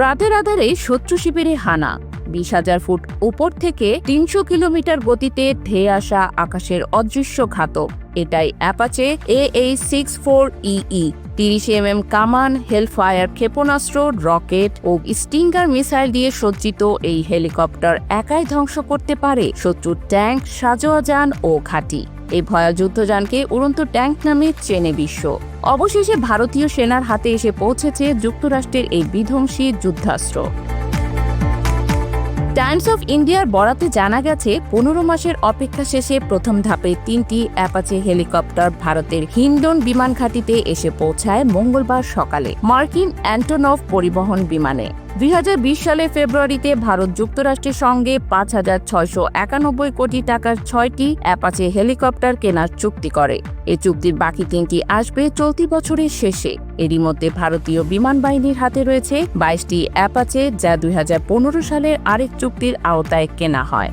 রাতের আধারে শত্রু শিবিরে হানা। বিশ হাজার ফুট উপর থেকে তিনশো কিলোমিটার গতিতে ধেয়ে আসা আকাশের অদৃশ্য ঘাতক। এটাই Apache A H six four E তিরিশ এম এম কামান, হেলফায়ার ক্ষেপণাস্ত্র, রকেট ও স্টিঙ্গার মিসাইল দিয়ে সজ্জিত এই হেলিকপ্টার একাই ধ্বংস করতে পারে। শত্রুর ট্যাঙ্ক সাজোয়া যান ও ঘাঁটি। এই ভয়া যুদ্ধযানকে উড়ন্ত ট্যাঙ্ক নামে চেনে বিশ্ব। অবশেষে ভারতীয় সেনার হাতে এসে পৌঁছেছে যুক্তরাষ্ট্রের এই বিধ্বংসী যুদ্ধাস্ত্র। টাইমস অফ ইন্ডিয়ার বরাতে জানা গেছে, পনেরো মাসের অপেক্ষা শেষে প্রথম ধাপে তিনটি অ্যাপাচে হেলিকপ্টার ভারতের হিন্ডন বিমান ঘাঁটিতে এসে পৌঁছায় মঙ্গলবার সকালে মার্কিন অ্যান্টোনভ পরিবহন বিমানে। দু হাজার বিশ সালে ফেব্রুয়ারিতে ভারত যুক্তরাষ্ট্রের সঙ্গে পাঁচ হাজার ছয়শো একানব্বই কোটি টাকার ছয়টি অ্যাপাচে হেলিকপ্টার কেনার চুক্তি করে। এ চুক্তির বাকি তিনটি আসবে চলতি বছরের শেষে। এরই মধ্যে ভারতীয় বিমান বাহিনীর হাতে রয়েছে বাইশটি অ্যাপাচে যা দুই হাজার পনেরো সালের আরেক চুক্তির আওতায় কেনা হয়।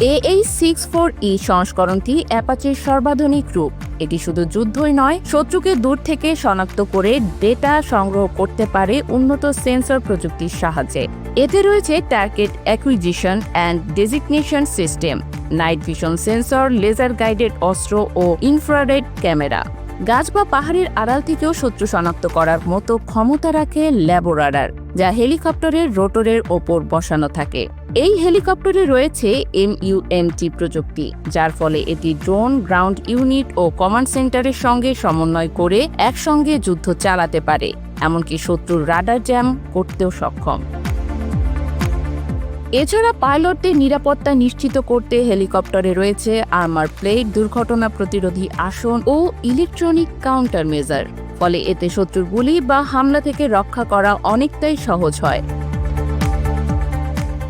এই সিক্স ফোর ই সংস্করণটি অ্যাপাচের সর্বাধুনিক রূপ। এটি শুধু যুদ্ধই নয়, শত্রুকে দূর থেকে শনাক্ত করে ডেটা সংগ্রহ করতে পারে উন্নত সেন্সর প্রযুক্তির সাহায্যে। এতে রয়েছে target acquisition and designation system, night vision sensor, laser guided অস্ত্র ও ইনফ্রারেড ক্যামেরা। গাছ বা পাহাড়ের আড়াল থেকেও শত্রু শনাক্ত করার মতো ক্ষমতা রাখে ল্যাবোরাডার যা হেলিকপ্টারের রোটরের ওপর বসানো থাকে। এই হেলিকপ্টারে রয়েছে এম এমইউএমটি প্রযুক্তি, যার ফলে এটি ড্রোন, গ্রাউন্ড ইউনিট ও কমান্ড সেন্টারের সঙ্গে সমন্বয় করে একসঙ্গে যুদ্ধ চালাতে পারে, এমনকি শত্রুর রাডার জ্যাম করতেও সক্ষম। এছাড়া পাইলটদের নিরাপত্তা নিশ্চিত করতে হেলিকপ্টারে রয়েছে আর্মার প্লেট, দুর্ঘটনা প্রতিরোধী আসন ও ইলেকট্রনিক কাউন্টার মেজার। ফলে এতে শত্রুর গুলি বা হামলা থেকে রক্ষা করা অনেকটাই সহজ হয়।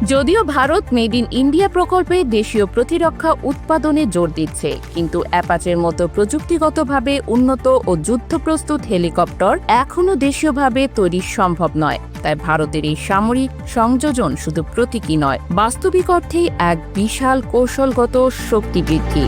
যদিও ভারত মেড ইন ইন্ডিয়া প্রকল্পে দেশীয় প্রতিরক্ষা উৎপাদনে জোর দিচ্ছে, কিন্তু অ্যাপাচের মতো প্রযুক্তিগতভাবে উন্নত ও যুদ্ধপ্রস্তুত হেলিকপ্টার এখনও দেশীয়ভাবে তৈরি সম্ভব নয়। তাই ভারতের এই সামরিক সংযোজন শুধু প্রতীকী নয়, বাস্তবিক অর্থেই এক বিশাল কৌশলগত শক্তি বৃদ্ধি।